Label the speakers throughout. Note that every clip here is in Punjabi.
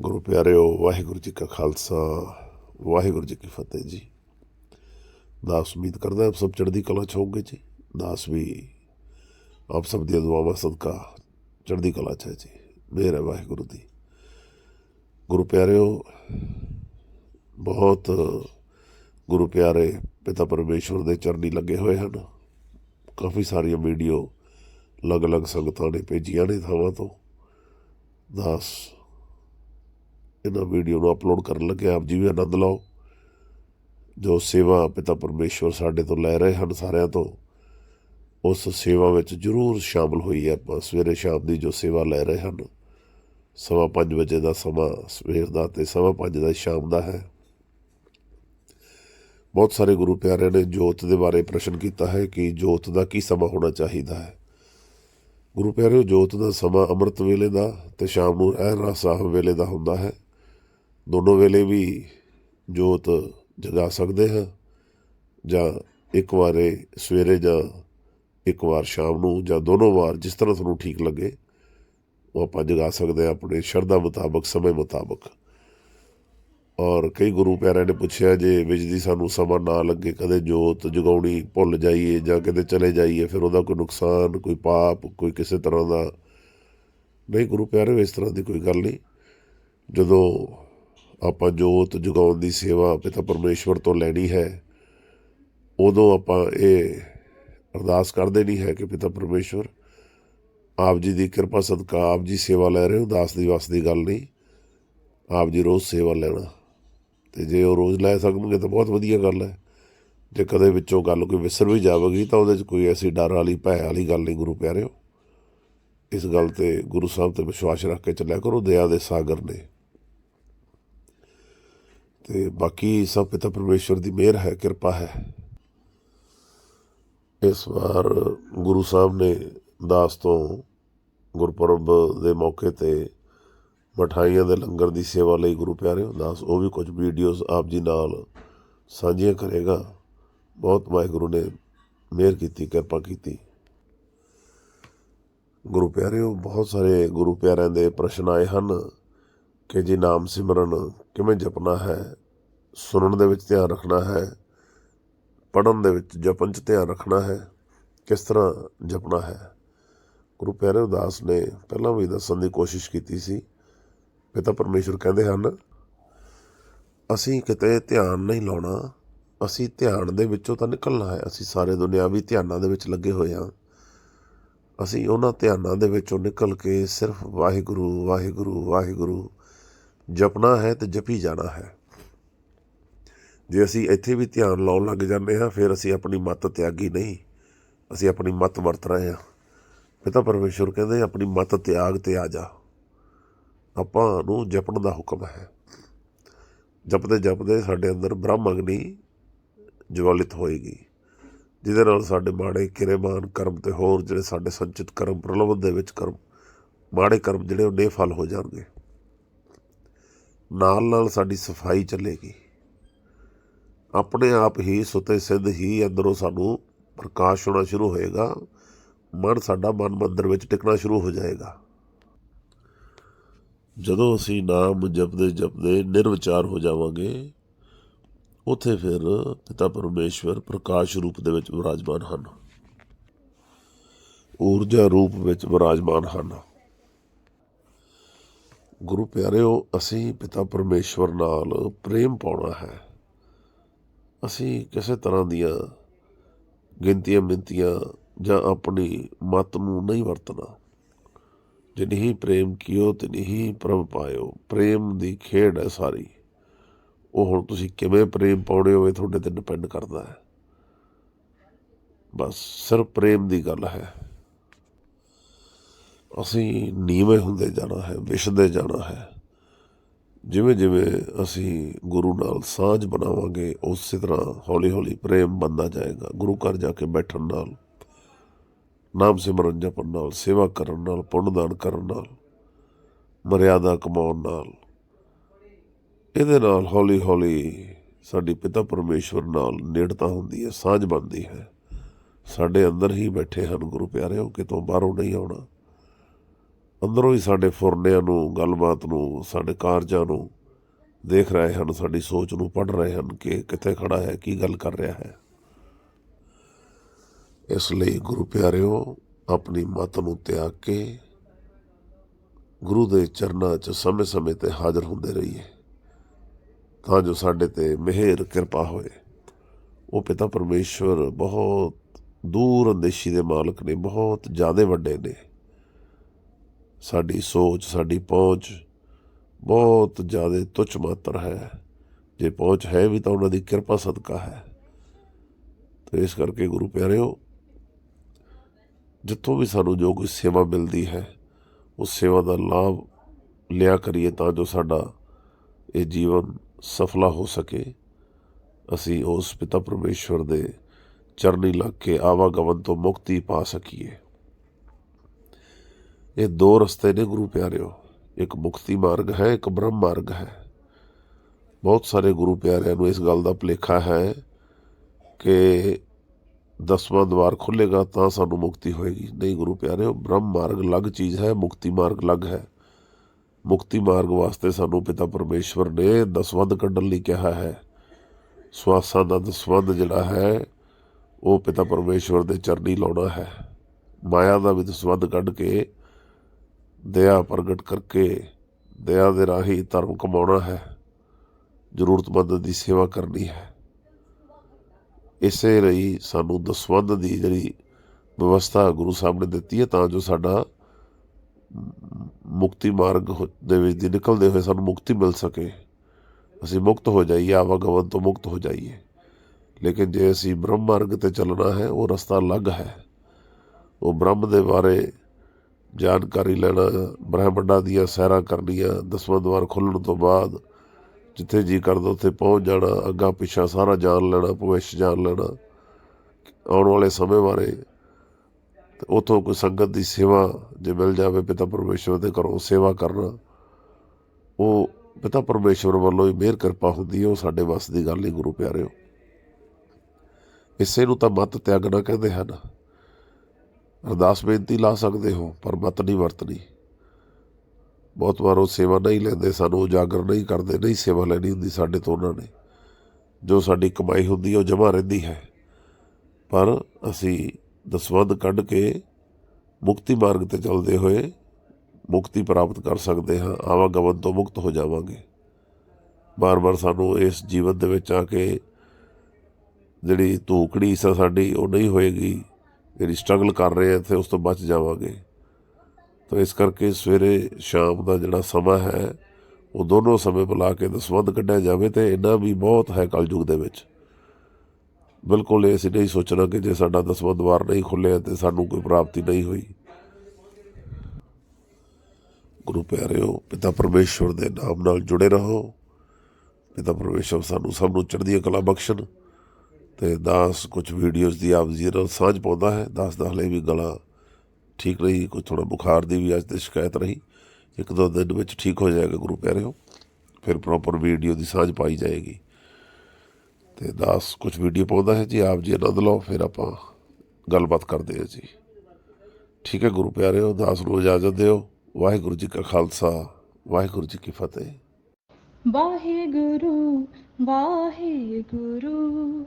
Speaker 1: ਗੁਰੂ ਪਿਆਰਿਓ, ਵਾਹਿਗੁਰੂ ਜੀ ਕਾ ਖਾਲਸਾ, ਵਾਹਿਗੁਰੂ ਜੀ ਕੀ ਫਤਿਹ ਜੀ। ਦਾਸ ਉਮੀਦ ਕਰਦਾ ਆਪ ਸਭ ਚੜ੍ਹਦੀ ਕਲਾ ਚ ਹੋਗੇ ਜੀ। ਦਾਸ ਵੀ ਆਪ ਸਭ ਦੀਆਂ ਦੁਆਵਾਂ ਸਦਕਾ ਚੜ੍ਹਦੀ ਕਲਾ ਚ ਹੈ ਜੀ। ਮਿਹਰ ਹੈ ਵਾਹਿਗੁਰੂ ਦੀ। ਗੁਰੂ ਪਿਆਰਿਓ, ਬਹੁਤ ਗੁਰੂ ਪਿਆਰੇ ਪਿਤਾ ਪਰਮੇਸ਼ਵਰ ਦੇ ਚਰਨੀ ਲੱਗੇ ਹੋਏ ਹਨ। ਕਾਫੀ ਸਾਰੀਆਂ ਵੀਡੀਓ ਅਲੱਗ-ਅਲੱਗ ਸੰਗਤਾਂ ਨੇ ਭੇਜੀਆਂ ਨੇ ਥਾਵਾਂ ਤੋਂ। ਦਾਸ ਇਹਨਾਂ ਵੀਡੀਓ ਨੂੰ ਅਪਲੋਡ ਕਰਨ ਲੱਗੇ ਆਪ ਜੀ ਵੀ ਆਨੰਦ ਲਓ। ਜੋ ਸੇਵਾ ਪਿਤਾ ਪਰਮੇਸ਼ਵਰ ਸਾਡੇ ਤੋਂ ਲੈ ਰਹੇ ਹਨ ਸਾਰਿਆਂ ਤੋਂ, ਉਸ ਸੇਵਾ ਵਿੱਚ ਜ਼ਰੂਰ ਸ਼ਾਮਲ ਹੋਈ ਹੈ। ਆਪਾਂ ਸਵੇਰੇ ਸ਼ਾਮ ਦੀ ਜੋ ਸੇਵਾ ਲੈ ਰਹੇ ਹਨ, ਸਵਾ ਪੰਜ ਵਜੇ ਦਾ ਸਮਾਂ, ਸਵੇਰ ਦਾ ਤੇ ਸਵਾ ਪੰਜ ਦਾ ਸ਼ਾਮ ਦਾ ਹੈ। ਬਹੁਤ ਸਾਰੇ ਗੁਰੂ ਪਿਆਰਿਆਂ ਨੇ ਜੋਤ ਦੇ ਬਾਰੇ ਪ੍ਰਸ਼ਨ ਕੀਤਾ ਹੈ ਕਿ ਜੋਤ ਦਾ ਕੀ ਸਮਾਂ ਹੋਣਾ ਚਾਹੀਦਾ ਹੈ। ਗੁਰੂ ਪਿਆਰਿਓ, ਜੋਤ ਦਾ ਸਮਾਂ ਅੰਮ੍ਰਿਤ ਵੇਲੇ ਦਾ ਤੇ ਸ਼ਾਮ ਨੂੰ ਰਹਿਰਾ ਸਾਹਿਬ ਵੇਲੇ ਦਾ ਹੁੰਦਾ ਹੈ। ਦੋਨੋਂ ਵੇਲੇ ਵੀ ਜੋਤ ਜਗਾ ਸਕਦੇ ਹਾਂ ਜਾਂ ਇੱਕ ਵਾਰੇ ਸਵੇਰੇ ਜਾਂ ਇੱਕ ਵਾਰ ਸ਼ਾਮ ਨੂੰ ਜਾਂ ਦੋਨੋਂ ਵਾਰ ਜਿਸ ਤਰ੍ਹਾਂ ਤੁਹਾਨੂੰ ਠੀਕ ਲੱਗੇ, ਉਹ ਆਪਾਂ ਜਗਾ ਸਕਦੇ ਹਾਂ ਆਪਣੇ ਸ਼ਰਧਾ ਮੁਤਾਬਕ, ਸਮੇਂ ਮੁਤਾਬਕ। ਔਰ ਕਈ ਗੁਰੂ ਪਿਆਰਿਆਂ ਨੇ ਪੁੱਛਿਆ, ਜੇ ਵਿੱਚ ਦੀ ਸਾਨੂੰ ਸਮਾਂ ਨਾ ਲੱਗੇ, ਕਦੇ ਜੋਤ ਜਗਾਉਣੀ ਭੁੱਲ ਜਾਈਏ ਜਾਂ ਕਿਤੇ ਚਲੇ ਜਾਈਏ, ਫਿਰ ਉਹਦਾ ਕੋਈ ਨੁਕਸਾਨ, ਕੋਈ ਪਾਪ, ਕੋਈ ਕਿਸੇ ਤਰ੍ਹਾਂ ਦਾ। ਨਹੀਂ ਗੁਰੂ ਪਿਆਰੇ ਇਸ ਤਰ੍ਹਾਂ ਦੀ ਕੋਈ ਗੱਲ ਨਹੀਂ। ਜਦੋਂ ਆਪਾਂ ਜੋਤ ਜਗਾਉਣ ਦੀ ਸੇਵਾ ਪਿਤਾ ਪਰਮੇਸ਼ਵਰ ਤੋਂ ਲੈਣੀ ਹੈ, ਉਦੋਂ ਆਪਾਂ ਇਹ ਅਰਦਾਸ ਕਰਦੇ ਨਹੀਂ ਹੈ ਕਿ ਪਿਤਾ ਪਰਮੇਸ਼ਵਰ, ਆਪ ਜੀ ਦੀ ਕਿਰਪਾ ਸਦਕਾ ਆਪ ਜੀ ਸੇਵਾ ਲੈ ਰਹੇ ਹੋ, ਦਾਸ ਦੀ ਵਸ ਦੀ ਗੱਲ ਨਹੀਂ, ਆਪ ਜੀ ਰੋਜ਼ ਸੇਵਾ ਲੈਣਾ। ਤੇ ਜੇ ਉਹ ਰੋਜ਼ ਲੈ ਸਕਣਗੇ ਤਾਂ ਬਹੁਤ ਵਧੀਆ ਗੱਲ ਹੈ। ਜੇ ਕਦੇ ਵਿੱਚੋਂ ਗੱਲ ਕੋਈ ਵਿਸਰ ਵੀ ਜਾਵੇਗੀ ਤਾਂ ਉਹਦੇ 'ਚ ਕੋਈ ਐਸੀ ਡਰ ਵਾਲੀ, ਭੈ ਵਾਲੀ ਗੱਲ ਨਹੀਂ ਗੁਰੂ ਪਿਆਰਿਓ। ਇਸ ਗੱਲ ਤੇ ਗੁਰੂ ਸਾਹਿਬ ਤੇ ਵਿਸ਼ਵਾਸ ਰੱਖ ਕੇ ਚੱਲਿਆ ਕਰੋ, ਦਇਆ ਦੇ ਸਾਗਰ ਨੇ। ਤੇ ਬਾਕੀ ਸਭ ਪਿਤਾ ਪਰਮੇਸ਼ਵਰ ਦੀ ਮਿਹਰ ਹੈ, ਕਿਰਪਾ ਹੈ। ਇਸ ਵਾਰ ਗੁਰੂ ਸਾਹਿਬ ਨੇ ਦਾਸ ਤੋਂ ਗੁਰਪੁਰਬ ਦੇ ਮੌਕੇ ਤੇ ਮਠਾਈਆਂ ਦੇ ਲੰਗਰ ਦੀ ਸੇਵਾ ਲਈ ਗੁਰੂ ਪਿਆਰਿਓ ਦਾਸ ਉਹ ਵੀ ਕੁਝ ਵੀਡੀਓਜ਼ ਆਪ ਜੀ ਨਾਲ ਸਾਂਝੀਆਂ ਕਰੇਗਾ। ਬਹੁਤ ਵਾਹਿਗੁਰੂ ਨੇ ਮਿਹਰ ਕੀਤੀ, ਕਿਰਪਾ ਕੀਤੀ। ਗੁਰੂ ਪਿਆਰਿਓ, ਬਹੁਤ ਸਾਰੇ ਗੁਰੂ ਪਿਆਰਿਆਂ ਦੇ ਪ੍ਰਸ਼ਨ ਆਏ ਹਨ। ਕਿ ਜੀ ਨਾਮ ਸਿਮਰਨ ਕਿਵੇਂ ਜਪਣਾ ਹੈ? ਸੁਣਨ ਦੇ ਵਿੱਚ ਧਿਆਨ ਰੱਖਣਾ ਹੈ? ਪੜਨ ਦੇ ਵਿੱਚ ਜਪਨ 'ਚ ਧਿਆਨ ਰੱਖਣਾ ਹੈ? ਕਿਸ ਤਰ੍ਹਾਂ ਜਪਣਾ ਹੈ? ਗੁਰੂ ਪਿਆਰੇ ਉਦਾਸ ਨੇ ਪਹਿਲਾਂ ਵੀ ਦੱਸਣ ਦੀ ਕੋਸ਼ਿਸ਼ ਕੀਤੀ ਸੀ। ਪਿਤਾ ਪਰਮੇਸ਼ਵਰ ਕਹਿੰਦੇ ਹਨ, ਅਸੀਂ ਕਿਤੇ ਧਿਆਨ ਨਹੀਂ ਲਾਉਣਾ, ਅਸੀਂ ਧਿਆਨ ਦੇ ਵਿੱਚੋਂ ਤਾਂ ਨਿਕਲਣਾ ਹੈ। ਅਸੀਂ ਸਾਰੇ ਦੁਨਿਆਵੀ ਧਿਆਨਾਂ ਦੇ ਵਿੱਚ ਲੱਗੇ ਹੋਏ ਹਾਂ। ਅਸੀਂ ਉਹਨਾਂ ਧਿਆਨਾਂ ਦੇ ਵਿੱਚੋਂ ਨਿਕਲ ਕੇ ਸਿਰਫ ਵਾਹਿਗੁਰੂ ਵਾਹਿਗੁਰੂ ਵਾਹਿਗੁਰੂ ਜਪਣਾ ਹੈ ਤੇ ਜਪੀ ਜਾਣਾ ਹੈ। ਜੇ ਅਸੀਂ ਇੱਥੇ ਵੀ ਧਿਆਨ ਲਾਉਣ ਲੱਗ ਜਾਂਦੇ ਹਾਂ, ਫਿਰ ਅਸੀਂ ਆਪਣੀ ਮੱਤ ਤਿਆਗੀ ਨਹੀਂ। ਅਸੀਂ ਆਪਣੀ ਮੱਤ ਵਰਤ ਰਹੇ ਹਾਂ। ਪਿਤਾ ਪਰਮੇਸ਼ਵਰ ਕਹਿੰਦੇ ਆਪਣੀ ਮੱਤ ਤਿਆਗ ਤੇ ਆ ਜਾ। ਆਪਾਂ ਨੂੰ ਜਪਣ ਦਾ ਹੁਕਮ ਹੈ। ਜਪਦੇ ਜਪਦੇ ਸਾਡੇ ਅੰਦਰ ਬ੍ਰਹਮ ਅਗਨੀ ਜਵਾਲਿਤ ਹੋਏਗੀ। ਜਿਹਦੇ ਨਾਲ ਸਾਡੇ ਮਾੜੇ ਕਿਰੇਮਾਨ ਕਰਮ ਤੇ ਹੋਰ ਜਿਹੜੇ ਸਾਡੇ ਸੰਚਿਤ ਕਰਮ ਪ੍ਰਲਵਨ ਦੇ ਵਿੱਚ ਕਰਮ, ਮਾੜੇ ਕਰਮ ਜਿਹੜੇ ਉਹ ਨੇਫਲ ਹੋ ਜਾਣਗੇ। ਨਾਲ ਨਾਲ ਸਾਡੀ ਸਫ਼ਾਈ ਚੱਲੇਗੀ। ਆਪਣੇ ਆਪ ਹੀ ਸੁਤੇ ਸਿੱਧ ਹੀ ਅੰਦਰੋਂ ਸਾਨੂੰ ਪ੍ਰਕਾਸ਼ ਹੋਣਾ ਸ਼ੁਰੂ ਹੋਏਗਾ। ਮਨ ਸਾਡਾ ਮਨ ਮੰਦਰ ਵਿੱਚ ਟਿਕਣਾ ਸ਼ੁਰੂ ਹੋ ਜਾਏਗਾ। ਜਦੋਂ ਅਸੀਂ ਨਾਮ ਜਪਦੇ ਜਪਦੇ ਨਿਰਵਿਚਾਰ ਹੋ ਜਾਵਾਂਗੇ, ਉਥੇ ਫਿਰ ਪਿਤਾ ਪਰਮੇਸ਼ਵਰ ਪ੍ਰਕਾਸ਼ ਰੂਪ ਦੇ ਵਿੱਚ ਵਿਰਾਜਮਾਨ ਹਨ। ਊਰਜਾ ਰੂਪ ਵਿੱਚ ਵਿਰਾਜਮਾਨ ਹਨ। ਗੁਰੂ ਪਿਆਰਿਓ, ਅਸੀਂ ਪਿਤਾ ਪਰਮੇਸ਼ਵਰ ਨਾਲ ਪ੍ਰੇਮ ਪਾਉਣਾ ਹੈ। ਅਸੀਂ ਕਿਸੇ ਤਰ੍ਹਾਂ ਦੀਆਂ ਗਿਣਤੀਆਂ ਮਿੰਤੀਆਂ ਜਾਂ ਆਪਣੀ ਮਤ ਨੂੰ ਨਹੀਂ ਵਰਤਣਾ। ਜੇ ਨਹੀਂ ਪ੍ਰੇਮ ਕੀਓ ਤੇ ਨਹੀਂ ਪ੍ਰਭ ਪਾਇਓ। ਪ੍ਰੇਮ ਦੀ ਖੇਡ ਹੈ ਸਾਰੀ। ਉਹ ਹੁਣ ਤੁਸੀਂ ਕਿਵੇਂ ਪ੍ਰੇਮ ਪਾਉਣੇ ਹੋਵੇ ਤੁਹਾਡੇ ਤੇ ਡਿਪੈਂਡ ਕਰਦਾ ਹੈ। ਬਸ ਸਿਰਫ ਪ੍ਰੇਮ ਦੀ ਗੱਲ ਹੈ। ਅਸੀਂ ਨੀਵੇਂ ਹੁੰਦੇ ਜਾਣਾ ਹੈ, ਵਿਛਦੇ ਜਾਣਾ ਹੈ। ਜਿਵੇਂ ਜਿਵੇਂ ਅਸੀਂ ਗੁਰੂ ਨਾਲ ਸਾਂਝ ਬਣਾਵਾਂਗੇ, ਉਸੇ ਤਰ੍ਹਾਂ ਹੌਲੀ ਹੌਲੀ ਪ੍ਰੇਮ ਬੰਦਾ ਜਾਏਗਾ। ਗੁਰੂ ਘਰ ਜਾ ਕੇ ਬੈਠਣ ਨਾਲ, ਨਾਮ ਸਿਮਰਨ ਜਪਣ ਨਾਲ, ਸੇਵਾ ਕਰਨ ਨਾਲ ਪੁੰਨ ਦਾਨ ਕਰਨ ਨਾਲ, ਮਰਿਆਦਾ ਕਮਾਉਣ ਨਾਲ, ਇਹਦੇ ਨਾਲ ਹੌਲੀ ਹੌਲੀ ਸਾਡੀ ਪਿਤਾ ਪਰਮੇਸ਼ਵਰ ਨਾਲ ਨੇੜਤਾ ਹੁੰਦੀ ਹੈ, ਸਾਂਝ ਬਣਦੀ ਹੈ। ਸਾਡੇ ਅੰਦਰ ਹੀ ਬੈਠੇ ਹਨ, ਗੁਰੂ ਪਿਆਰਿਓ, ਕਿਤੋਂ ਬਾਹਰੋਂ ਨਹੀਂ ਆਉਣਾ। ਅੰਦਰੋਂ ਹੀ ਸਾਡੇ ਫੁਰਨਿਆਂ ਨੂੰ, ਗੱਲਬਾਤ ਨੂੰ, ਸਾਡੇ ਕਾਰਜਾਂ ਨੂੰ ਦੇਖ ਰਹੇ ਹਨ, ਸਾਡੀ ਸੋਚ ਨੂੰ ਪੜ ਰਹੇ ਹਨ ਕਿ ਕਿੱਥੇ ਖੜਾ ਹੈ, ਕੀ ਗੱਲ ਕਰ ਰਿਹਾ ਹੈ। ਇਸ ਲਈ ਗੁਰੂ ਪਿਆਰਿਓ, ਆਪਣੀ ਮਤ ਨੂੰ ਤਿਆਗ ਕੇ ਗੁਰੂ ਦੇ ਚਰਨਾਂ 'ਚ ਸਮੇਂ-ਸਮੇਂ ਤੇ ਹਾਜ਼ਰ ਹੁੰਦੇ ਰਹੀਏ, ਤਾਂ ਜੋ ਸਾਡੇ ਤੇ ਮਿਹਰ, ਕਿਰਪਾ ਹੋਏ। ਉਹ ਪਿਤਾ ਪਰਮੇਸ਼ਵਰ ਬਹੁਤ ਦੂਰ ਅੰਦੇਸ਼ੀ ਦੇ ਮਾਲਕ ਨੇ, ਬਹੁਤ ਜ਼ਿਆਦਾ ਵੱਡੇ ਨੇ। ਸਾਡੀ ਸੋਚ, ਸਾਡੀ ਪਹੁੰਚ ਬਹੁਤ ਜ਼ਿਆਦਾ ਤੁੱਛ ਮਾਤਰ ਹੈ। ਜੇ ਪਹੁੰਚ ਹੈ ਵੀ ਤਾਂ ਉਹਨਾਂ ਦੀ ਕਿਰਪਾ ਸਦਕਾ ਹੈ। ਤੇ ਇਸ ਕਰਕੇ ਗੁਰੂ ਪਿਆਰਿਓ, ਜਿੱਥੋਂ ਵੀ ਸਾਨੂੰ ਜੋ ਕੋਈ ਸੇਵਾ ਮਿਲਦੀ ਹੈ, ਉਸ ਸੇਵਾ ਦਾ ਲਾਭ ਲਿਆ ਕਰੀਏ ਤਾਂ ਜੋ ਸਾਡਾ ਇਹ ਜੀਵਨ ਸਫਲਾ ਹੋ ਸਕੇ। ਅਸੀਂ ਉਸ ਪਿਤਾ ਪਰਮੇਸ਼ਵਰ ਦੇ ਚਰਨੀ ਲੱਗ ਕੇ ਆਵਾਗਮਨ ਤੋਂ ਮੁਕਤੀ ਪਾ ਸਕੀਏ। ਇਹ ਦੋ ਰਸਤੇ ਨੇ ਗੁਰੂ ਪਿਆਰਿਓ। ਇੱਕ ਮੁਕਤੀ ਮਾਰਗ ਹੈ, ਇੱਕ ਬ੍ਰਹਮ ਮਾਰਗ ਹੈ। ਬਹੁਤ ਸਾਰੇ ਗੁਰੂ ਪਿਆਰਿਆਂ ਨੂੰ ਇਸ ਗੱਲ ਦਾ ਭੁਲੇਖਾ ਹੈ ਕਿ ਦਸਵਾਂ ਦਵਾਰ ਖੁੱਲੇਗਾ ਤਾਂ ਸਾਨੂੰ ਮੁਕਤੀ ਹੋਏਗੀ। ਨਹੀਂ ਗੁਰੂ ਪਿਆਰਿਓ, ਬ੍ਰਹਮ ਮਾਰਗ ਅਲੱਗ ਚੀਜ਼ ਹੈ, ਮੁਕਤੀ ਮਾਰਗ ਅਲੱਗ ਹੈ। ਮੁਕਤੀ ਮਾਰਗ ਵਾਸਤੇ ਸਾਨੂੰ ਪਿਤਾ ਪਰਮੇਸ਼ਵਰ ਨੇ ਦਸਵੰਦ ਕੱਢਣ ਲਈ ਕਿਹਾ ਹੈ। ਸਵਾਸਾਂ ਦਾ ਦਸਵੰਦ ਜਿਹੜਾ ਹੈ, ਉਹ ਪਿਤਾ ਪਰਮੇਸ਼ਵਰ ਦੇ ਚਰਨੀ ਲਾਉਣਾ ਹੈ। ਮਾਇਆ ਦਾ ਵੀ ਦਸਵੰਦ ਕੱਢ ਕੇ ਦਇਆ ਪ੍ਰਗਟ ਕਰਕੇ ਦਇਆ ਦੇ ਰਾਹੀਂ ਧਰਮ ਕਮਾਉਣਾ ਹੈ ਜ਼ਰੂਰਤਮੰਦ ਦੀ ਸੇਵਾ ਕਰਨੀ ਹੈ। ਇਸੇ ਲਈ ਸਾਨੂੰ ਦਸਵੰਦ ਦੀ ਜਿਹੜੀ ਵਿਵਸਥਾ ਗੁਰੂ ਸਾਹਿਬ ਨੇ ਦਿੱਤੀ ਹੈ, ਤਾਂ ਜੋ ਸਾਡਾ ਮੁਕਤੀ ਮਾਰਗ ਦੇ ਵਿੱਚ ਦੀ ਨਿਕਲਦੇ ਹੋਏ ਸਾਨੂੰ ਮੁਕਤੀ ਮਿਲ ਸਕੇ। ਅਸੀਂ ਮੁਕਤ ਹੋ ਜਾਈਏ, ਆਵਾਗਮਨ ਤੋਂ ਮੁਕਤ ਹੋ ਜਾਈਏ। ਲੇਕਿਨ ਜੇ ਅਸੀਂ ਬ੍ਰਹਮ ਮਾਰਗ ਤੇ ਚੱਲਣਾ ਹੈ, ਉਹ ਰਸਤਾ ਅਲੱਗ ਹੈ। ਉਹ ਬ੍ਰਹਮ ਦੇ ਬਾਰੇ ਜਾਣਕਾਰੀ ਲੈਣਾ, ਬ੍ਰਹਮੰਡਾਂ ਦੀਆਂ ਸੈਰਾਂ ਕਰਨੀਆਂ, ਦਸਵਾਂ ਦਵਾਰ ਖੁੱਲਣ ਤੋਂ ਬਾਅਦ ਜਿੱਥੇ ਜੀ ਕਰਦਾ ਉੱਥੇ ਪਹੁੰਚ ਜਾਣਾ, ਅੱਗਾ ਪਿੱਛਾ ਸਾਰਾ ਜਾਣ ਲੈਣਾ ਭਵਿੱਖ ਜਾਣ ਲੈਣਾ, ਆਉਣ ਵਾਲੇ ਸਮੇਂ ਬਾਰੇ। ਤੇ ਉਥੋਂ ਕੋਈ ਸੰਗਤ ਦੀ ਸੇਵਾ ਜੇ ਮਿਲ ਜਾਵੇ ਪਿਤਾ ਪਰਮੇਸ਼ਵਰ ਦੇ ਘਰੋਂ, ਸੇਵਾ ਕਰਨਾ, ਉਹ ਪਿਤਾ ਪਰਮੇਸ਼ਵਰ ਵੱਲੋਂ ਹੀ ਮਿਹਰ, ਕਿਰਪਾ ਹੁੰਦੀ ਹੈ, ਉਹ ਸਾਡੇ ਵੱਸ ਦੀ ਗੱਲ ਹੀ ਗੁਰੂ ਪਿਆਰਿਓ। ਇਸੇ ਨੂੰ ਤਾਂ ਮਤ ਤਿਆਗਣਾ ਕਹਿੰਦੇ ਹਨ। ਅਰਦਾਸ ਬੇਨਤੀ ਲਾ ਸਕਦੇ ਹੋ, ਪਰ ਮਤ ਨਹੀਂ ਵਰਤਣੀ। ਬਹੁਤ ਵਾਰ ਉਹ ਸੇਵਾ ਨਹੀਂ ਲੈਂਦੇ ਸਾਨੂੰ ਉਜਾਗਰ ਨਹੀਂ ਕਰਦੇ, ਨਹੀਂ ਸੇਵਾ ਲੈਣੀ ਹੁੰਦੀ ਸਾਡੇ ਤੋਂ ਉਹਨਾਂ ਨੇ। ਜੋ ਸਾਡੀ ਕਮਾਈ ਹੁੰਦੀ ਉਹ ਜਮ੍ਹਾਂ ਰਹਿੰਦੀ ਹੈ। ਪਰ ਅਸੀਂ ਦਸਵੰਦ ਕੱਢ ਕੇ ਮੁਕਤੀ ਮਾਰਗ ਤੇ ਚੱਲਦੇ ਹੋਏ ਮੁਕਤੀ ਪ੍ਰਾਪਤ ਕਰ ਸਕਦੇ ਹਾਂ ਆਵਾਗਮਨ ਤੋਂ ਮੁਕਤ ਹੋ ਜਾਵਾਂਗੇ। ਬਾਰ-ਬਾਰ ਸਾਨੂੰ ਇਸ ਜੀਵਨ ਦੇ ਵਿੱਚ ਆ ਕੇ ਜਿਹੜੀ ਧੂਕੜੀ ਸਾ ਸਾਡੀ, ਉਹ ਨਹੀਂ ਹੋਏਗੀ। ਜਿਹੜੀ ਸਟਰਗਲ ਕਰ ਰਹੇ ਹਾਂ ਤੇ ਉਸ ਤੋਂ ਬਚ ਜਾਵਾਂਗੇ। ਤਾਂ ਇਸ ਕਰਕੇ ਸਵੇਰੇ ਸ਼ਾਮ ਦਾ ਜਿਹੜਾ ਸਮਾਂ ਹੈ, ਉਹ ਦੋਨੋਂ ਸਮੇਂ ਬੁਲਾ ਕੇ ਦਸਵੰਦ ਕੱਢਿਆ ਜਾਵੇ, ਤੇ ਇੰਨਾ ਵੀ ਬਹੁਤ ਹੈ ਕਲਯੁਗ ਦੇ ਵਿੱਚ। ਬਿਲਕੁਲ ਇਹ ਅਸੀਂ ਨਹੀਂ ਸੋਚਣਾ ਕਿ ਜੇ ਸਾਡਾ ਦਸਵਾਂ ਦਵਾਰ ਨਹੀਂ ਖੁੱਲਿਆ, ਤੇ ਸਾਨੂੰ ਕੋਈ ਪ੍ਰਾਪਤੀ ਨਹੀਂ ਹੋਈ। ਗੁਰੂ ਪਿਆਰਿਓ, ਪਿਤਾ ਪਰਮੇਸ਼ਵਰ ਦੇ ਨਾਮ ਨਾਲ ਜੁੜੇ ਰਹੋ। ਪਿਤਾ ਪਰਮੇਸ਼ਵਰ ਸਾਨੂੰ ਸਭ ਨੂੰ ਚੜ੍ਹਦੀ ਕਲਾ ਬਖਸ਼ਣ। ਤੇ ਦਾਸ ਕੁਝ ਵੀਡੀਓਜ਼ ਦੀ ਆਪ ਜੀ ਨਾਲ ਸਾਂਝ ਪਾਉਂਦਾ ਹੈ। ਦਾਸ ਦਾ ਹਲੇ ਵੀ ਗਲਾ ਠੀਕ ਰਹੀ ਕੋਈ ਥੋੜਾ ਬੁਖਾਰ ਦੀ ਵੀ ਅੱਜ ਤੇ ਸ਼ਿਕਾਇਤ ਰਹੀ। ਇੱਕ ਦੋ ਦਿਨ ਵਿੱਚ ਠੀਕ ਹੋ ਜਾਏਗਾ ਗੁਰੂ ਪਿਆਰਿਓ। ਫਿਰ ਪ੍ਰੋਪਰ ਵੀਡੀਓ ਦੀ ਸਾਂਝ ਪਾਈ ਜਾਏਗੀ। ਤੇ ਦਾਸ ਕੁਝ ਵੀਡੀਓ ਪਾਉਂਦਾ ਹੈ ਜੀ, ਆਪ ਜੀ ਆਨੰਦ ਲਓ, ਫਿਰ ਆਪਾਂ ਗੱਲਬਾਤ ਕਰਦੇ ਹਾਂ ਜੀ। ਠੀਕ ਹੈ ਗੁਰੂ ਪਿਆਰਿਓ, ਦਾਸ ਨੂੰ ਇਜਾਜ਼ਤ ਦਿਓ ਵਾਹਿਗੁਰੂ ਜੀ ਕਾ ਖਾਲਸਾ, ਵਾਹਿਗੁਰੂ ਜੀ ਕੀ ਫਤਿਹ।
Speaker 2: ਵਾਹਿਗੁਰੂ ਵਾਹਿਗੁਰੂ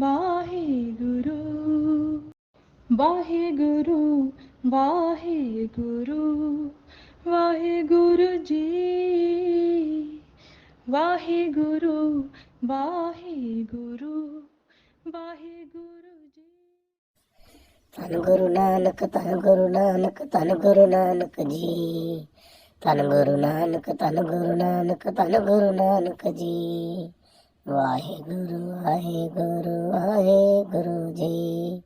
Speaker 2: ਵਾਹਿਗੁਰੂ ਵਾਹਿਗੁਰੂ ਵਾਹਿਗੁਰੂ ਵਾਹਿਗੁਰੂ ਜੀ, ਵਾਹਿਗੁਰੂ ਵਾਹਿਗੁਰੂ ਵਾਹਿਗੁਰੂ ਜੀ।
Speaker 3: ਧੰਨ ਗੁਰੂ ਨਾਨਕ, ਧੰਨ ਗੁਰੂ ਨਾਨਕ, ਧੰਨ ਗੁਰੂ ਨਾਨਕ ਜੀ। ਧੰਨ ਗੁਰੂ ਨਾਨਕ, ਧੰਨ ਗੁਰੂ ਨਾਨਕ, ਧੰਨ ਗੁਰੂ ਨਾਨਕ ਜੀ। ਵਾਹਿਗੁਰੂ ਵਾਹਿਗੁਰੂ ਵਾਹਿਗੁਰੂ ਜੀ।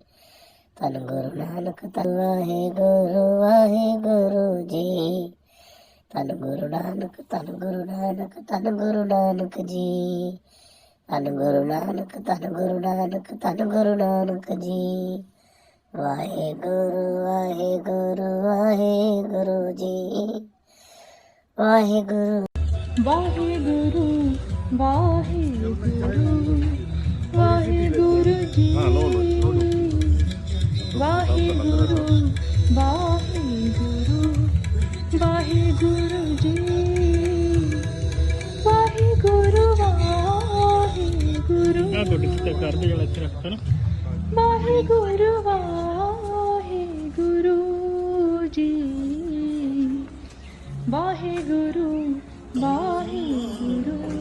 Speaker 3: ਧੰਨ ਗੁਰੂ ਨਾਨਕ ਤਨ ਵਾਹਿਗੁਰੂ ਵਾਹਿਗੁਰੂ ਜੀ। ਧੰਨ ਗੁਰੂ ਨਾਨਕ, ਧੰਨ ਗੁਰੂ ਨਾਨਕ, ਧੰਨ ਗੁਰੂ ਨਾਨਕ ਜੀ। ਧੰਨ ਗੁਰੂ ਨਾਨਕ, ਧੰਨ ਗੁਰੂ ਨਾਨਕ, ਧੰਨ ਗੁਰੂ ਨਾਨਕ ਜੀ। ਵਾਹਿਗੁਰੂ ਵਾਹਿਗੁਰੂ ਵਾਹਿਗੁਰੂ ਜੀ। ਵਾਹਿਗੁਰੂ।
Speaker 2: ਵਾਹਿਗੁਰੂ ਵਾਹਿਗੁਰੂ ਵਾਹਿਗੁਰੂ ਜੀ ਵਾਹਿਗੁਰੂ ਵਾਹਿਗੁਰੂ ਵਾਹਿਗੁਰੂ ਜੀ ਵਾਹਿਗੁਰੂ ਵਾਹਿਗੁਰੂ
Speaker 4: ਆ ਤੁਹਾਡੇ ਕਿਤੇ ਕਰਦੇ ਜਿਹੜਾ ਇੱਥੇ ਰੱਖਤਾ ਨਾ
Speaker 2: ਵਾਹਿਗੁਰੂ ਵਾਹਿਗੁਰੂ ਜੀ ਵਾਹਿਗੁਰੂ ਵਾਹਿਗੁਰੂ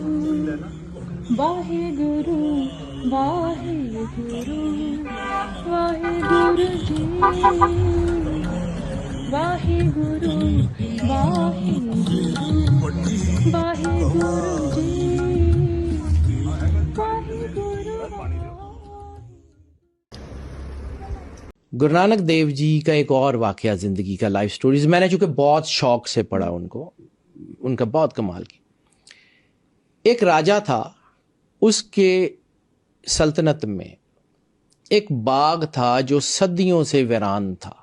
Speaker 2: वाहे गुरु वाहे गुरु वाहे गुरु जी वाहे गुरु वाहे गुरु वाहे गुरु जी
Speaker 5: गुरु नानक देव जी का एक और वाक्य ज़िंदगी का लाइफ स्टोरीज मैंने चूँकि बहुत शौक से पढ़ा उनको, उनका बहुत कमाल की। एक राजा था उसके सल्तनत में एक बाग था जो सदियों से वीरान था।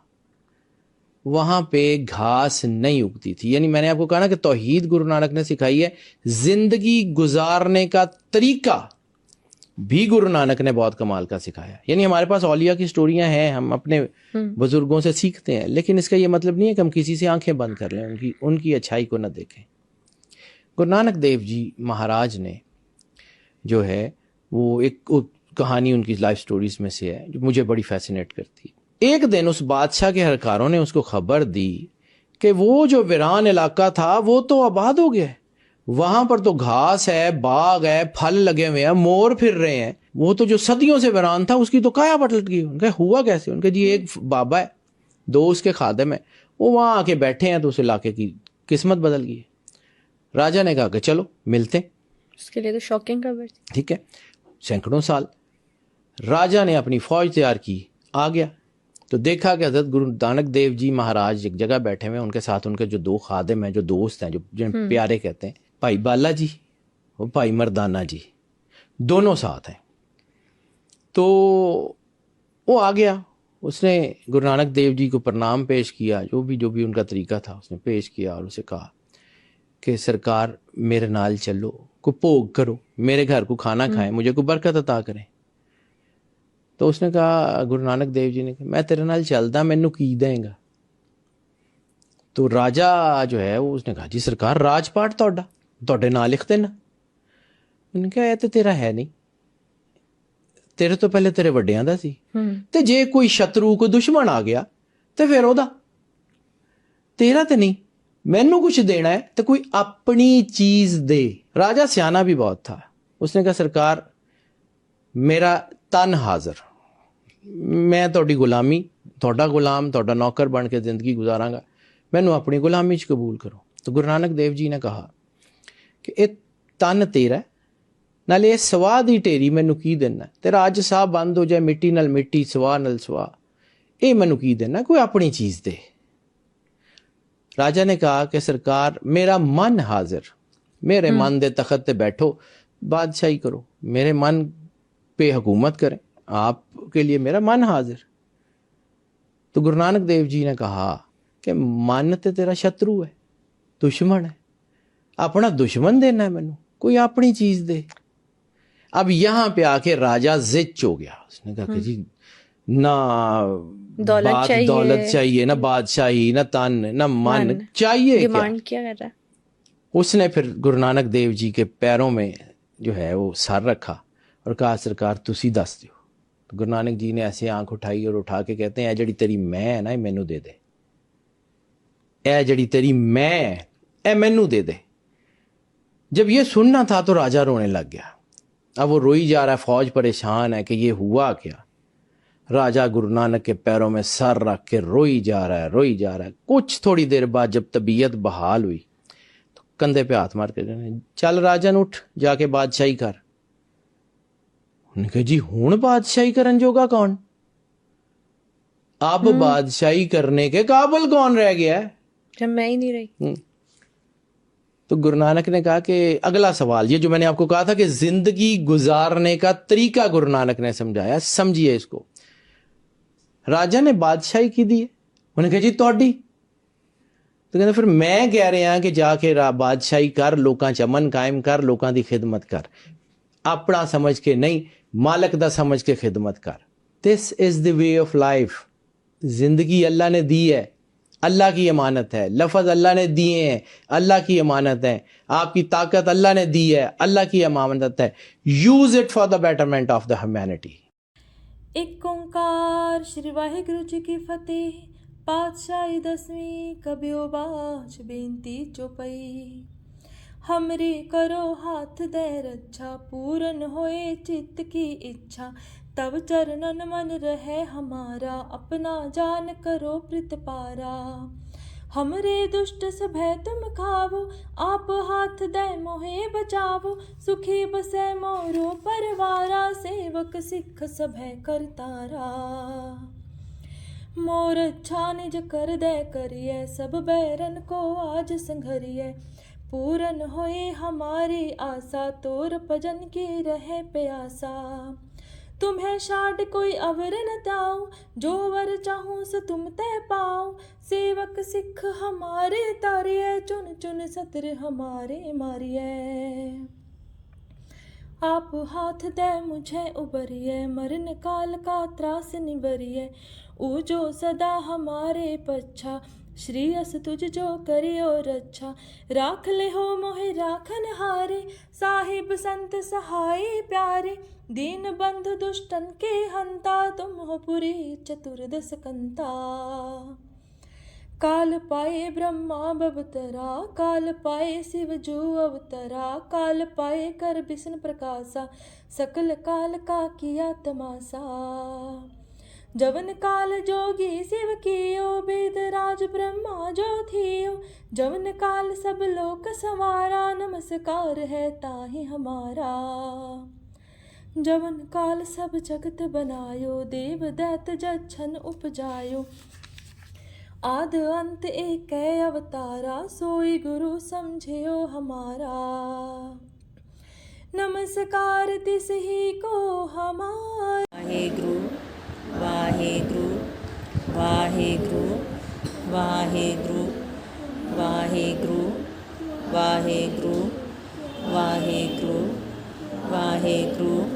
Speaker 5: वहाँ पे घास नहीं उगती थी। यानी मैंने आपको कहा ना कि तौहीद गुरु नानक ने सिखाई है ज़िंदगी गुजारने का तरीका भी गुरु नानक ने बहुत कमाल का सिखाया। यानी हमारे पास औलिया की स्टोरियाँ हैं हम अपने बुज़ुर्गों से सीखते हैं लेकिन इसका ये मतलब नहीं है कि हम किसी से आँखें बंद कर लें उनकी उनकी अच्छाई को न देखें। गुरु नानक देव जी महाराज ने जो है, वो एक कहानी उनकी लाइफ स्टोरीज में से है, जो मुझे बड़ी फैसिनेट करती है। एक दिन उस बादशाह के हरकारों ने उसको खबर दी कि वो जो वीरान इलाका था, वो तो आबाद हो गया है। वहाँ पर तो घास है, बाग है, फल लगे हुए हैं, मोर फिर रहे हैं। वो तो जो सदियों से वीरान था, उसकी तो काया पलट गई उनका हुआ कैसे? उनके, जी, एक बाबा है, दो उसके खादम है। वो वहाँ आके बैठे हैं तो उस इलाके की किस्मत बदल गई है। राजा ने कहा कि, चलो, मिलते हैं।
Speaker 6: उसके लिए तो शॉकिंग खबर थी
Speaker 5: ठीक है। सैकड़ों साल राजा ने अपनी फौज तैयार की आ गया। तो देखा कि हज़रत गुरु नानक देव जी महाराज एक जगह बैठे हुए हैं उनके साथ उनके जो दो खादिम हैं जो दोस्त हैं जो जिन्हें प्यारे कहते हैं भाई बाला जी और भाई मर्दाना जी दोनों साथ हैं। तो वो आ गया। उसने गुरु नानक देव जी को प्रणाम पेश किया जो भी जो भी उनका तरीका था उसने पेश किया और उसे कहा कि सरकार मेरे नाल चलो को भोग करो मेरे घर को खाना खाए मुझे को बरकत अता करें तो उसने कहा गुरु नानक देव जी ने कहा मैं तेरे नाल चलदा मैनू की देंगा तो राजा जो है वो उसने कहा जी सरकार राजपाट ਤੁਹਾਡਾ ਤੁਹਾਡੇ ਨਾਂ ਲਿਖ ਦੇਣਾ ਉਹਨੇ ਕਿਹਾ ਇਹ ਤੇ ਤੇਰਾ ਹੈ ਨਹੀਂ ਤੇਰੇ ਤੋਂ ਪਹਿਲੇ ਤੇਰੇ ਵੱਡਿਆਂ ਦਾ ਸੀ ਤੇ ਜੇ ਕੋਈ ਸ਼ਤਰੂ ਕੋਈ ਦੁਸ਼ਮਣ ਆ ਗਿਆ ਤੇ ਫਿਰ ਉਹਦਾ ਤੇਰਾ ਤੇ ਨਹੀਂ ਮੈਨੂੰ ਕੁਝ ਦੇਣਾ ਹੈ ਤੇ ਕੋਈ ਆਪਣੀ ਚੀਜ਼ ਦੇ। ਰਾਜਾ ਸਿਆਣਾ ਵੀ ਬਹੁਤ ਥਾ। ਉਸਨੇ ਕਹਾ, ਸਰਕਾਰ, ਮੇਰਾ ਤਨ ਹਾਜ਼ਰ। ਮੈਂ ਤੁਹਾਡੀ ਗੁਲਾਮੀ, ਤੁਹਾਡਾ ਗੁਲਾਮ, ਤੁਹਾਡਾ ਨੌਕਰ ਬਣ ਕੇ ਜ਼ਿੰਦਗੀ ਗੁਜ਼ਾਰਾਂਗਾ। ਮੈਨੂੰ ਆਪਣੀ ਗੁਲਾਮੀ 'ਚ ਕਬੂਲ ਕਰੋ। ਤਾਂ ਗੁਰੂ ਨਾਨਕ ਦੇਵ ਜੀ ਨੇ ਕਹਾ ਕਿ ਇਹ ਤਨ ਤੇਰਾ ਨਾਲੇ ਇਹ ਸਵਾਹ ਦੀ ਢੇਰੀ ਮੈਨੂੰ ਕੀ ਦੇਣਾ ਤੇਰਾ ਅੱਜ ਸਾਹ ਬੰਦ ਹੋ ਜਾਏ, ਮਿੱਟੀ ਨਾਲ ਮਿੱਟੀ ਸਵਾਹ ਨਾਲ ਸਵਾਹ ਇਹ ਮੈਨੂੰ ਕੀ ਦੇਣਾ ਕੋਈ ਆਪਣੀ ਚੀਜ਼ ਦੇ। राजा ने कहा कि सरकार मेरा मन हाजिर। मेरे हम्म। मन दे तखत पे बैठो बादशाही करो। मेरे मन पे हुकूमत करें। आपके लिए मेरा मन हाजिर। तो गुरु नानक देव जी ने कहा कि मन तो तेरा शत्रु है दुश्मन है। अपना दुश्मन देना है मैं कोई अपनी चीज़ दे। अब यहाँ पे आके राजा जिच हो गया। उसने कहा कि हम्म। जी ना
Speaker 6: दौलत चाहिए।
Speaker 5: दौलत चाहिए ना बादशाही ना तन ना मन,
Speaker 6: मन।
Speaker 5: चाहिए क्या?
Speaker 6: क्या कर रहा
Speaker 5: उसने फिर गुरु नानक देव जी के पैरों में जो है वो सर रखा और कहा सरकार तुसी दस दो तो गुरु नानक जी ने ऐसे आँख उठाई और उठा के कहते हैं जड़ी तेरी मैं है ना ये मैनू दे दे। जड़ी तेरी मैं ए मैनू दे दे। जब ये सुनना था तो राजा रोने लग गया। अब वो रोई जा रहा है फौज परेशान है कि ये हुआ क्या? राजा गुरु नानक के पैरों में सर रख के रोई जा रहा है रोई जा रहा है। कुछ थोड़ी देर बाद जब तबीयत बहाल हुई तो कंधे पे हाथ मार के कहने चल राजन उठ जाके बादशाही कर। उन्होंने कहा जी हूँ बादशाही करन जोगा कौन? अब बादशाही करने के काबिल कौन रह गया है?
Speaker 6: जब मैं ही नहीं रही।
Speaker 5: तो गुरु नानक ने कहा कि अगला सवाल ये जो मैंने आपको कहा था कि ज़िंदगी गुजारने का तरीका गुरु नानक ने समझाया समझिए इसको। राजा ने बादशाही की दी उन्हें कहा, जी ਤੁਹਾਡੀ थी तो क्या मैं कह रहा हाँ कि जाके रा, बादशाही कर लोगों अमन कायम कर लोगों की खिदमत कर। अपना समझ के नहीं, मालक का समझ के खिदमत कर। This is the way of life ज़िंदगी अल्लाह ने दी है। अल्लाह की अमानत है। लफज अल्लाह ने दिए हैं। अल्लाह की अमानत है। आपकी ताकत अल्लाह ने दी है। अल्लाह की अमानत है। Use it for the betterment of the humanity
Speaker 2: Ik Onkar Sri Waheguru ji ਕੀ ਫਤਿਹ ਪਾਤਸ਼ਾਹੀ ਦਸਵੀਂ ਕਬਿਓ ਬਾਛ ਬੇਨਤੀ ਚੁਪਈ हमरे करो हाथ दे रक्षा पूरन होए चित्त की इच्छा तब चरणन मन रहे हमारा अपना जान करो प्रित पारा हमरे दुष्ट सभय तुम खावो आप हाथ दे मोहे बचावो सुखी बसे मोरो परवारा सेवक सिख सभय करतारा मोर अच्छा निज कर दे करिए सब बैरन को आज संघरिए पूरन होए हमारी आशा तोर भजन की रहे प्यासा तुम्हें शाड कोई अवर न ताऊ जो वर चाहूं सो तुम ते पाओ सेवक सिख हमारे तारिए चुन चुन सतर हमारे मारिए आप हाथ दे मुझे उबरिए मरण काल का त्रास निवरिए ऊजो सदा हमारे पच्छा श्री अस तुझ जो करियो रच्छा राख ले हो मोहे राखन हारे साहिब संत सहाय प्यारे दीन बंधु दुष्टन के हंता तुम हो पुरी चतुर्दश कंता काल पाए ब्रह्मा बवतरा काल पाए शिव जू अवतरा काल पाए कर विष्णु प्रकाशा सकल काल का किया तमाशा जवन काल जोगी शिव कियो वेद राज ब्रह्मा जो थियो जवन काल सब लोक सवारा नमस्कार है ताहि हमारा जवन काल सब जगत बनायो, देव दैत जन उपजायो। आद अंत एक अवतारा, सोई गुरु समझियो हमारा। नमस्कार तिस ही को हमारा।
Speaker 7: वाहे गुरु वाहे गुरु वाहे गुरु वाहे गुरु वाहे गुरु वाहे गुरु वाहे गुरु वाहे गुरु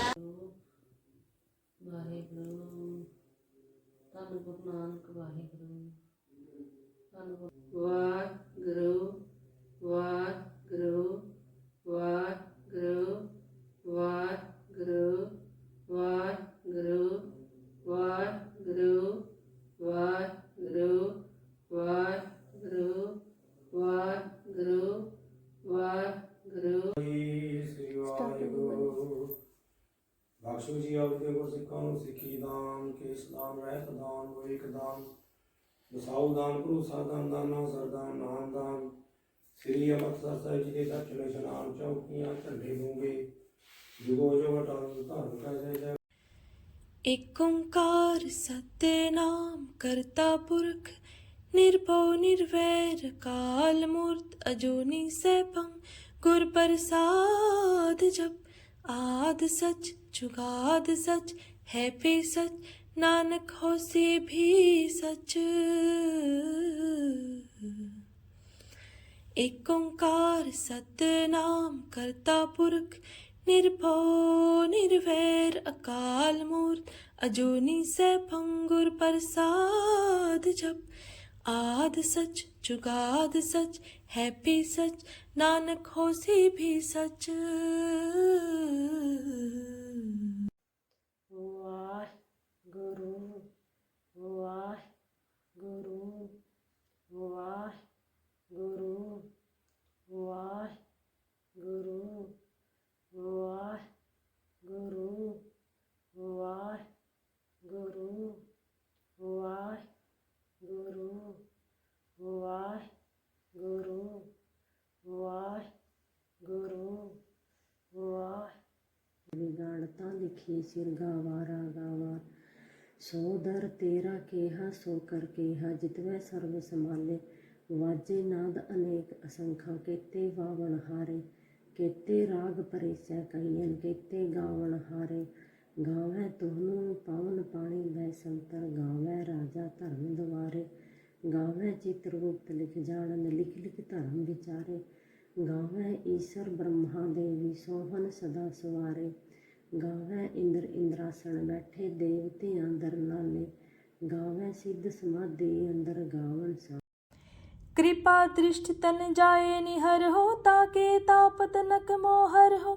Speaker 8: ਵਾਹਿਗੁਰੂ ਵਾਹਿਗੁਰੂ
Speaker 9: ਸ੍ਰੀ ਵਾਹਿਗੁਰੂ ਬਖਸ਼ੋ ਜੀ ਆਪ ਦੇ ਗੁਰ ਸਿੱਖਾਂ ਨੂੰ ਸਿੱਖੀ ਦਾਨ ਕੇਸ ਦਾਨ ਰਹਿਤ ਦਾਨ ਵਿਵੇਕ ਦਾਨ ਵਸਾਉ ਦਾਨ ਭਰੋਸਾ ਦਾਨ ਦਾਨਾ ਸਰਦਾਨ ਨਾਮ ਦਾਨ ਸ੍ਰੀ ਅੰਮ੍ਰਿਤਸਰ ਸਾਹਿਬ ਜੀ ਦੇ ਦਰਸ਼ਨ ਇਸ਼ਨਾਨ ਚੌਕੀਆਂ ਝੰਡੇ ਦੂੰਗੇ ਜੁਗੋ ਜੋ ਅਟਲ ਧਰਮ ਕਾ ਜੈ ਜੈ
Speaker 2: ਏਕ ਓੰਕਾਰ ਸਤਿਨਾਮ ਕਰਤਾ ਪੁਰਖ निर्भव, निर्वैर कालमूर्त अजोनी सैभं गुरप्रसाद जप। आद सच, जुगाद सच, है पे सच, नानक हो से भी सच। एक ओंकार, सतनाम, करता पुरख निर्भो निर्वैर, अकाल, मूर्त, अजोनी से भंगुर प्रसाद जप। आद सच जुगाद सच है भी सच नानक होसी भी सच वाह
Speaker 10: गुरु वाह गुरु वाह गुरु वाह गुरु वाह गुरु वाह गुरु वाह ਵਾਹਿਗੁਰੂ ਵਾਹਿਗੁਰੂ ਵਾਹਿਗੁਰੂ। ਵਾਹਿ ਗਾਣਤਾ ਲਿਖੀ ਸਿਰ ਗਾਵਾਰਾ ਗਾਵਾ ਸੋ ਦਰ ਤੇਰਾ ਕੇਹਾ, ਸੋ ਕਰ ਕੇਹਾ ਜਿਤਵੈ ਸਰਬ ਸੰਭਾਲੇ। ਵਾਜੇ ਨਾਦ ਅਨੇਕ ਅਸੰਖਾ, ਕੇਤੇ ਵਾਵਣ ਹਾਰੇ। ਕੇਤੇ ਰਾਗ ਪਰੇਸੈ ਕਈਨ ਕੇਤੇ ਗਾਵਣ ਹਾਰੇ। ਗਾਵੈ ਤੁਹਨੂੰ ਪਵਨ ਪਾਣੀ ਬੈ ਸੰਤਰ ਗਾਵੈ ਰਾਜਾ ਧਰਮ ਦੁਆਰੇ ਗਾਵੈ ਚਿਤ੍ਰ ਗੁਪਤ ਲਿਖ ਜਾਣਨ ਲਿਖ ਲਿਖ ਧਰਮ ਵਿਚਾਰੇ ਗਾਵੈ ਈਸ਼ਰ ਬ੍ਰਹਮਾ ਦੇਵੀ ਸੋਹਨ ਸਦਾ ਸਵਾਰੇ ਗਾਵੈ ਇੰਦਰ ਇੰਦਰਾਸਣ ਬੈਠੇ ਦੇਵਤਿਆਂ ਦਰ ਨਾਲੇ ਗਾਵੈ ਸਿੱਧ ਸਮਾਧੀ ਅੰਦਰ ਗਾਵਨ ਸਾ
Speaker 2: कृपा दृष्टि तन जाए निहर हो ताके तापत नक मोहर हो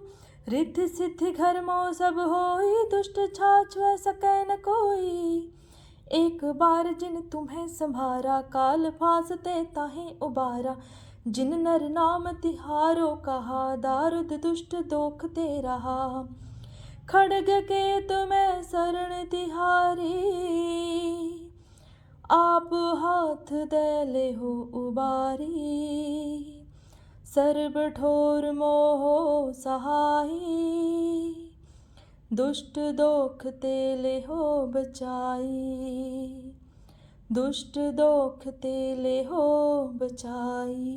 Speaker 2: रिद्धि सिद्धि घर मो सब होई दुष्ट छाछ वह सकै न कोई एक बार जिन तुम्हें संभारा काल फासते ताहे उबारा जिन नर नाम तिहारो कहा दारुद दुष्ट दोख ते रहा खड़ग के तुम्हें शरण तिहारी आप हाथ दे ले हो उबारी सर्व ठोर मोहो सहाई दुष्ट दोख ते लेहो बचाई ਦੁਸ਼ਟ ਦੋਖ ਤੇ ਲਿਹੋ ਬਚਾਈ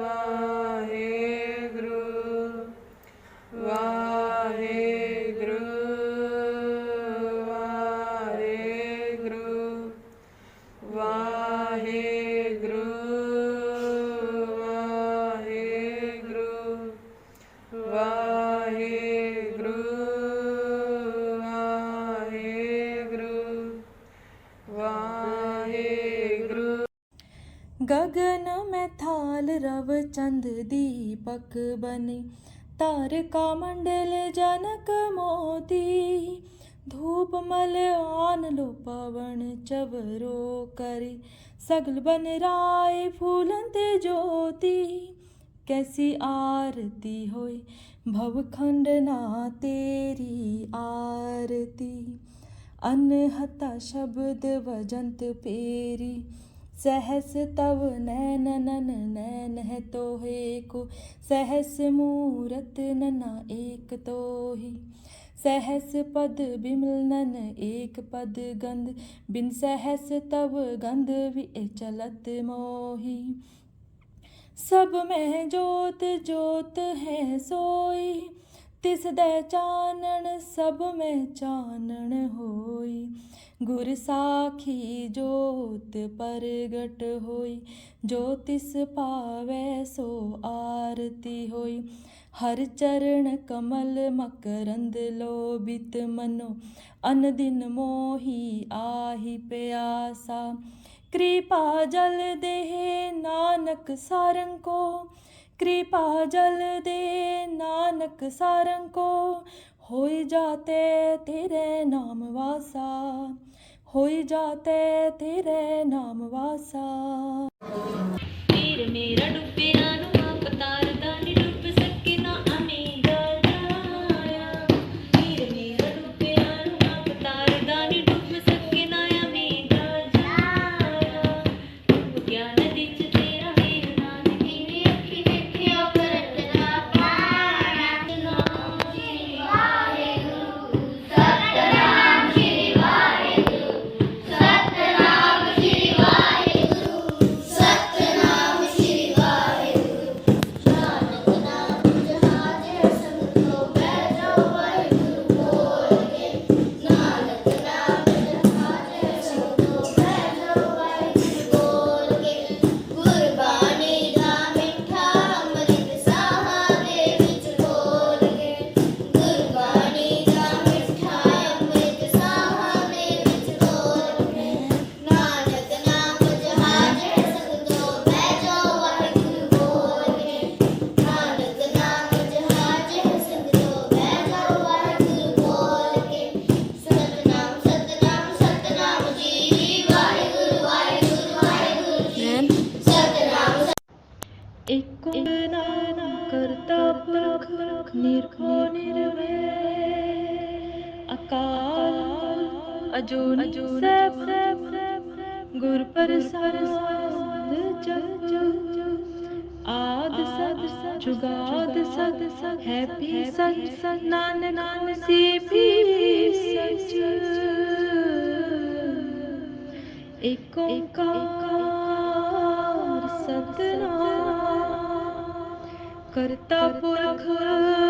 Speaker 2: ਵਾਹਿਗੁਰੂ ਵਾਹਿਗੁਰੂ में थाल रव चंद दीपक बने तारका मंडल जनक मोती धूप मल आन लो पवन चवरो करे सगल बन राय फूलन ते ज्योति कैसी आरती होए भवखंड ना तेरी आरती अनहता शब्द वजंत पेरी सहस तव नैन नन नैन है तोहे को सहस मूरत नना एक तोहि सहस पद बिमल नन एक पद गंध बिन सहस तव गंध वि चलत मोही सब में जोत जोत है सोई ਤਿਸ ਦੇ ਚਾਨਣ ਸਭ ਮੈਂ ਚਾਨਣ ਹੋਈ ਗੁਰ ਸਾਖੀ ਜੋਤ ਪ੍ਰਗਟ ਹੋਈ ਜੋ ਤਿਸ ਪਾਵੈ ਸੋ ਆਰਤੀ ਹੋਈ ਹਰ ਚਰਨ ਕਮਲ ਮਕਰੰਦ ਲੋਭਿਤ ਮਨੋ ਅਨ ਦਿਨ ਮੋਹੀ ਆਹੀ ਪਿਆਸਾ कृपा जल देहे नानक सारंग को कृपा जल दे नानक सारंग को होई जाते तेरे नाम वासा ਹੋਈ ਜਾਤੇ ਤੇਰੇ ਨਾਮ ਵਾਸਾ।
Speaker 11: ਤੀਰ ਮੇਰਾ ਡੁੱਬਿਆ ਨੂੰ